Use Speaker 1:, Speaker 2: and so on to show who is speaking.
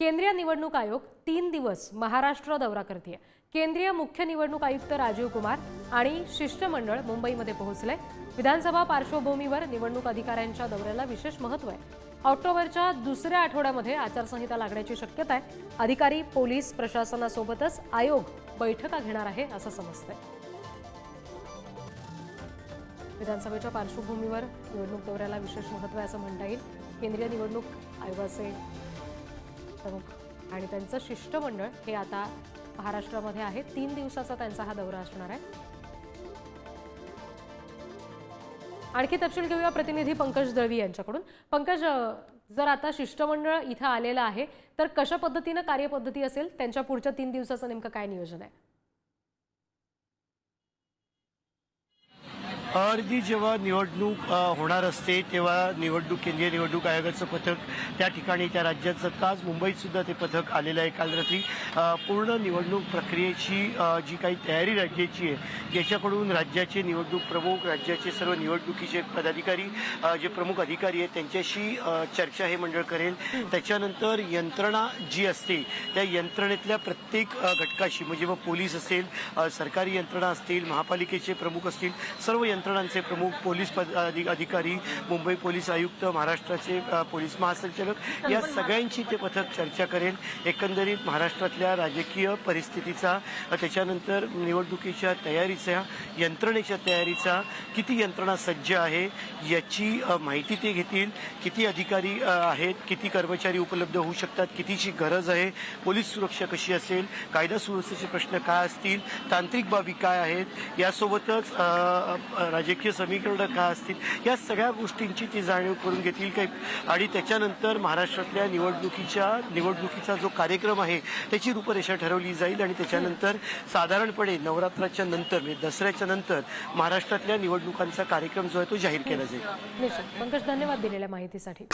Speaker 1: केंद्रीय निवडणूक आयोग तीन दिवस महाराष्ट्र दौरा करते केंद्रीय मुख्य निवडणूक आयुक्त राजीव कुमार आणि शिष्टमंडळ मुंबईमध्ये पोहोचले विधानसभा पार्श्वभूमीवर निवडणूक अधिकाऱ्यांच्या दौऱ्याला विशेष महत्त्व आहे. ऑक्टोबरच्या दुसऱ्या आठवड्यामध्ये आचारसंहिता लागण्याची शक्यता आहे. अधिकारी पोलीस प्रशासनासोबतच आयोग बैठका घेणार आहे असं समजतंय. विधानसभेच्या पार्श्वभूमीवर निवडणूक दौऱ्याला विशेष महत्त्व आहे असं म्हणता येईल. केंद्रीय निवडणूक आयोगाचे प्रमुख. आणि त्यांचं शिष्टमंडळ हे आता महाराष्ट्रामध्ये आहे. तीन दिवसाचा त्यांचा हा दौरा असणार आहे. आणखी तपशील घेऊया प्रतिनिधी पंकज दळवी यांच्याकडून. पंकज जर आता शिष्टमंडळ इथं आलेलं आहे तर कशा पद्धतीनं कार्यपद्धती असेल? त्यांच्या पुढच्या तीन दिवसाचं नेमकं काय नियोजन आहे?
Speaker 2: अर्धी जेव्हा निवडणूक होणार असते तेव्हा निवडणूक केंद्रीय निवडणूक आयोगाचं पथक त्या ठिकाणी त्या राज्यात जातं आज मुंबईत सुद्धा ते पथक आलेलं आहे. काल रात्री पूर्ण निवडणूक प्रक्रियेची जी काही तयारी राज्याची आहे ज्याच्याकडून राज्याचे निवडणूक प्रमुख राज्याचे सर्व निवडणुकीचे पदाधिकारी जे प्रमुख अधिकारी आहेत त्यांच्याशी चर्चा हे मंडळ करेल. त्याच्यानंतर यंत्रणा जी असते त्या यंत्रणेतल्या प्रत्येक घटकाशी म्हणजे मग पोलीस असेल सरकारी यंत्रणा असतील महापालिकेचे प्रमुख असतील सर्व यंत्र यंत्रणांचे प्रमुख पोलीस पद अधिकारी मुंबई पोलीस आयुक्त महाराष्ट्राचे पोलीस महासंचालक या सगळ्यांशी ते पथक चर्चा करेल. एकंदरीत महाराष्ट्रातल्या राजकीय परिस्थितीचा त्याच्यानंतर निवडणुकीच्या तयारीचा यंत्रणेच्या तयारीचा किती यंत्रणा सज्ज आहे याची माहिती ते घेतील. किती अधिकारी आहेत किती कर्मचारी उपलब्ध होऊ शकतात कितीची गरज आहे पोलीस सुरक्षा कशी असेल कायदा सुव्यवस्थेचे प्रश्न काय असतील तांत्रिक बाबी काय आहेत यासोबतच राजकीय समीकरणं काय असतील? या सगळ्या गोष्टींची ती जाणीव करून घेतील काही. आणि त्याच्यानंतर महाराष्ट्रातल्या निवडणुकीच्या निवडणुकीचा जो कार्यक्रम आहे त्याची रूपरेषा ठरवली जाईल आणि त्याच्यानंतर साधारणपणे नवरात्राच्या नंतर म्हणजे दसऱ्याच्या नंतर महाराष्ट्रातल्या निवडणुकांचा कार्यक्रम जो आहे तो जाहीर केला जाईल.
Speaker 1: पंकज धन्यवाद दिलेल्या माहितीसाठी.